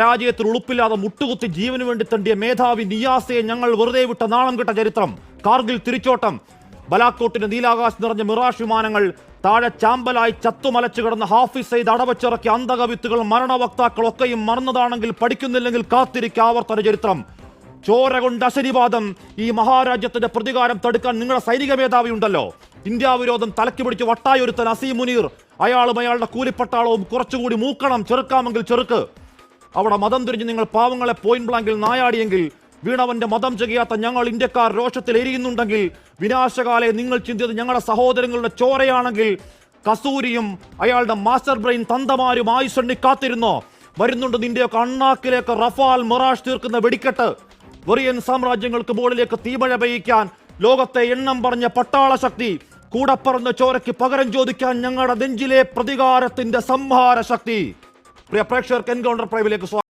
പരാജയത്തിൽ ഉളുപ്പില്ലാതെ മുട്ടുകുത്തി ജീവന് വേണ്ടി തണ്ടിയ മേധാവി നിയാസയെ ഞങ്ങൾ വെറുതെ വിട്ട നാളം കിട്ട ചരിത്രം. കാർഗിൽ തിരിച്ചോട്ടം. ബലാക്കോട്ടിന് നീലാകാശ് നിറഞ്ഞ മിറാഷ് വിമാനങ്ങൾ താഴെ ചാമ്പലായി ചത്തുമലച്ചു കിടന്ന ഹാഫിസ് സെയ്ത് അടവച്ചിറക്കിയ അന്തകവിത്തുകൾ മരണവക്താക്കളൊക്കെയും മറന്നതാണെങ്കിൽ പഠിക്കുന്നില്ലെങ്കിൽ കാത്തിരിക്കുക ആവർത്തന ചരിത്രം. ചോര കൊണ്ട് അശനിവാദം. ഈ മഹാരാജ്യത്തിന്റെ പ്രതികാരം തടുക്കാൻ നിങ്ങളുടെ സൈനിക മേധാവി ഉണ്ടല്ലോ ഇന്ത്യ വിരോധം തലക്കി പിടിച്ച് വട്ടായൊരുത്തൻ അസീം മുനീർ. അയാളും അയാളുടെ കൂലിപ്പട്ടാളവും കുറച്ചുകൂടി മൂക്കണം ചെറുക്കാമെങ്കിൽ ചെറുക്ക്. അവിടെ മതം തിരിഞ്ഞ് നിങ്ങൾ പാവങ്ങളെ പോയിന്റ് ബ്ലാങ്കിൽ നായാടിയെങ്കിൽ വീണവന്റെ മതം ചെയ്യാത്ത ഞങ്ങൾ ഇന്ത്യക്കാർ രോഷത്തിൽ എരിയുന്നുണ്ടെങ്കിൽ വിനാശകാലെ നിങ്ങൾ ചിന്തിയത് ഞങ്ങളുടെ സഹോദരങ്ങളുടെ ചോരയാണെങ്കിൽ കസൂരിയും അയാളുടെ മാസ്റ്റർ ബ്രെയിൻ തന്തമാരും ആയുഷണ്ണി കാത്തിരുന്നോ? വരുന്നുണ്ട് നിന്റെയൊക്കെ അണ്ണാക്കിലേക്ക് റഫാൽ മൊറാഷ് തീർക്കുന്ന വെടിക്കെട്ട്. വെറിയൻ സാമ്രാജ്യങ്ങൾക്ക് മുകളിലേക്ക് തീമഴ പെയ്യിക്കാൻ ലോകത്തെ എണ്ണം പറഞ്ഞ പട്ടാള ശക്തി കൂടപ്പറന്ന ചോരയ്ക്ക് പകരം ചോദിക്കാൻ ഞങ്ങളുടെ നെഞ്ചിലെ പ്രതികാരത്തിന്റെ സംഹാര ശക്തി. പ്രിയ പ്രേക്ഷകർക്ക് എൻകൗണ്ടർ പ്രൈവിലേക്ക് സ്വാഗതം